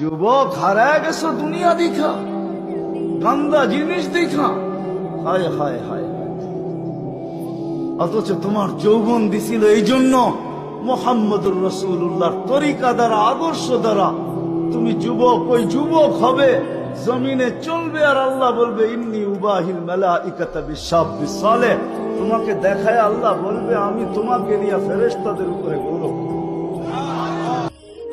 যুবক হারায় গেছো, দুনিয়া দেখা গান্দা জিনিস দেখা হায় হায় হায়। অথচ তোমার যৌবন দিছিল এই জন্য মোহাম্মদুর রসুল্লাহর তরিকা দ্বারা, আদর্শ দ্বারা তুমি যুবক, ওই যুবক হবে, জমিনে চলবে আর আল্লাহ বলবে, ইন্নি উবাহিল মেলা ইকাতা বিশ্বাব বিশালে তোমাকে দেখায় আল্লাহ বলবে, আমি তোমাকে নিয়ে ফেরেস্তাদের উপরে গৌরব।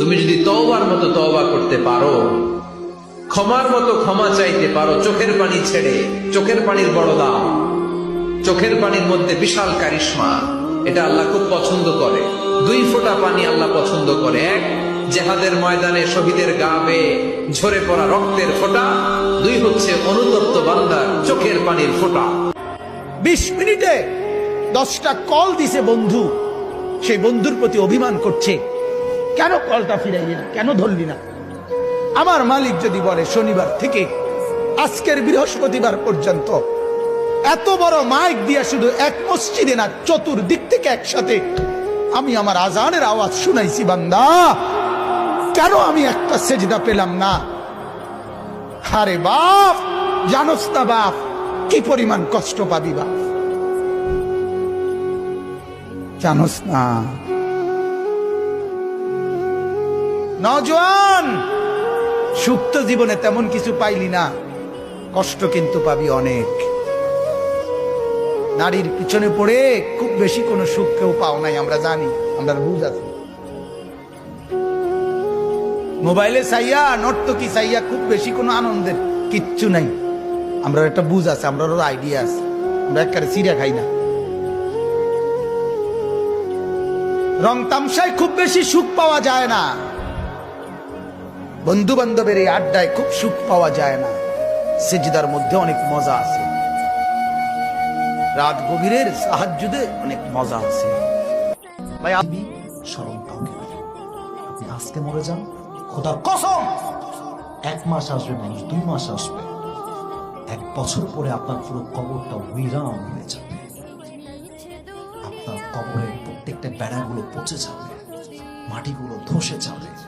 তুমি যদি তওবার মতো তওবা করতে পারো, ক্ষমার মতো ক্ষমা চাইতে পারো, চোখের পানি ছেড়ে, চোখের পানির বড় দাম চোখের পানির মধ্যে বিশাল কারিশমা, এটা আল্লাহ খুব পছন্দ করে। দুই ফোঁটা পানি আল্লাহ পছন্দ করে। এক, জেহাদের ময়দানে শহীদের গা বেয়ে ঝরে পড়া রক্তের ফোঁটা। দুই হচ্ছে অনুতপ্ত বান্দার চোখের পানির ফোঁটা। বিশ মিনিটে দশটা কল দিছে বন্ধু। সেই বন্ধুর প্রতি অভিমান করছে। কেন কলটা ফিরাইলি না? কেন ধরলি না? আমার মালিক যদি বলে শনিবার থেকে আজকের বৃহস্পতিবার পর্যন্ত এত বড় মাইক দিয়া শুধু এক মসজিদে না, চতুর্দিক থেকে একসাথে আমি আমার আজানের আওয়াজ শুনাইছি, বান্দা। কেন আমি একটা সেজদা পেলাম না? আরে বাপ, জানোস না বাপ, কি পরিমাণ কষ্ট পাবি বাপ? জানোস না। নজওয়ান, সুপ্ত জীবনে তেমন কিছু পাইলি না। কষ্ট কিন্তু পাবি অনেক। নারীর পিছনে পড়ে খুব বেশি কোনো সুখ কেউ পাও নাই, আমরা জানি, আমরা বুঝ আছি। মোবাইলে চাইয়া, নর্তকি চাইয়া খুব বেশি কোনো আনন্দের কিচ্ছু নাই। আমরা একটা বুঝ আছে আমরা আইডিয়া আছে। আমরা একবারে সিরিয়া খাই না। রং তামসায় খুব বেশি সুখ পাওয়া যায় না। বন্ধু বান্ধবের এই আড্ডায় খুব সুখ পাওয়া যায় না। সেজিদার মধ্যে অনেক মজা আছে। রাত গভীরের সাহায্যে অনেক মজা আছে। ভাই, আপনি স্মরণ কাউকে। আপনি আজকে মরে যান? খোদার কসম! এক মাস আসবে মানুষ, দুই মাস আসবে। এক বছর পরে আপনার পুরো কবরটা উইরাম হয়ে যাবে। আপনার কবরের প্রত্যেকটা বেড়াগুলো পচে যাবে। মাটিগুলো ধসে যাবে।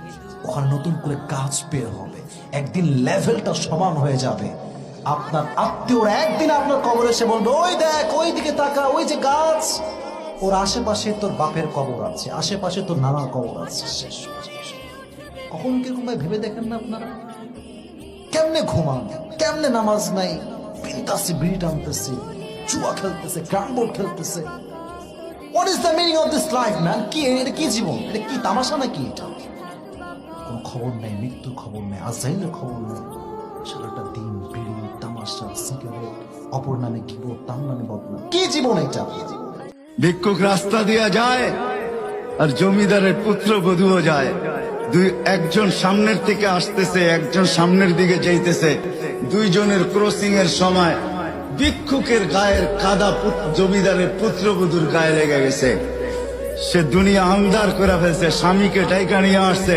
ওখানে নতুন করে গাছ বের হবে। একদিন লেভেলটা সমান হয়ে যাবে। আপনার আত্মীয়রা একদিন আপনার কবর এসে বলবে, ওই দেখ, ওই দিকে তাকা, ওই যে গাছ। ওর আশেপাশে তোর বাপের কবর আছে, আশেপাশে তোর নানার কবর আছে। শেষ কখন কীরকম ভাই ভেবে দেখেন না আপনারা? কেমনে ঘুমান, কেমনে নামাজ নাই? পিনতাছে, বিড়ি টানতেছে, জুয়া খেলতেছে ক্যারাম বোর্ড খেলতেছে। What is the meaning of this life man কি, এটা কি জীবন? এটা কি তামাশা নাকি এটা? কোনো খবর নেই, মৃত্যুর খবর নেই, আজাইলের খবর নেই। সারাটা দিন বিড়ি তামাশা, সিগারেট, অপর নামে কিবো, তার নামে বদনাম। কি জীবন এটা? ভিক্ষুক রাস্তা দিয়া যায় আর জমিদারের পুত্র বধুও যায়। দুই, একজন সামনের থেকে আসতেছে, একজন সামনের দিকে যাইতেছে। দুইজনের ক্রসিং এর সময় ভিক্ষুকের গায়ের কাদা জমিদারের পুত্রবধূর গায়ে লেগে গেছে। সে দুনিয়া আন্দার করে ফেলছে, স্বামীকে ডাইকা নিয়ে আসছে।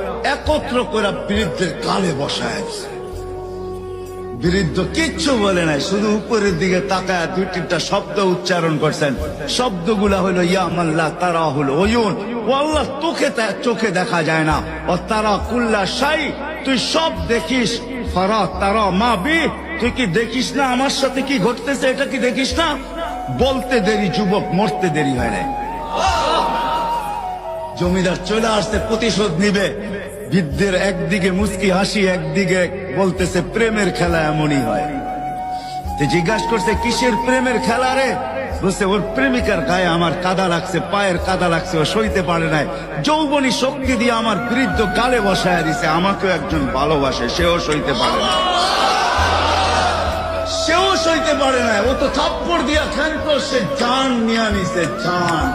একত্র করে বৃদ্ধের কালে বসায়। বৃদ্ধ কিচ্ছু বলে নাই, শুধু উপরের দিকে তাকায় দুই তিনটা শব্দ উচ্চারণ করছেন। শব্দগুলা হলো ইয়ামাল্লাহ তারা হলো ওয়ুন ও আল্লাহ, তোকে চোখে দেখা যায় না। ও তারা কুল্লা সাই তুই সব দেখিস। ফরা তারা মা বি, তুই কি দেখিস না? আমার সাথে কি ঘটতেছে? এটা কি দেখিস না? বলতে দেরি, যুবক মরতে দেরি হয় না জমিদার চলে আসতে প্রতিশোধ নিবে। বৃদ্ধের একদিকে মুস্কি হাসি, একদিকে বলতেছে, প্রেমের খেলা এমনই হয়। জিজ্ঞাসা করছে, কিসের প্রেমের খেলা রে? বলছে, ওর প্রেমিকার গায়ে আমার কাদা লাগছে, পায়ের কাদা লাগছে, ও সইতে পারে নাই। যৌবনী শক্তি দিয়ে আমার বৃদ্ধ গালে বসায় দিছে, আমাকেও একজন ভালোবাসে, সেও সইতে পারে না। সেও সইতে পারে না ও তো থাপ্পড় দিয়া খান সে জান নিয়ে নিছে, জান।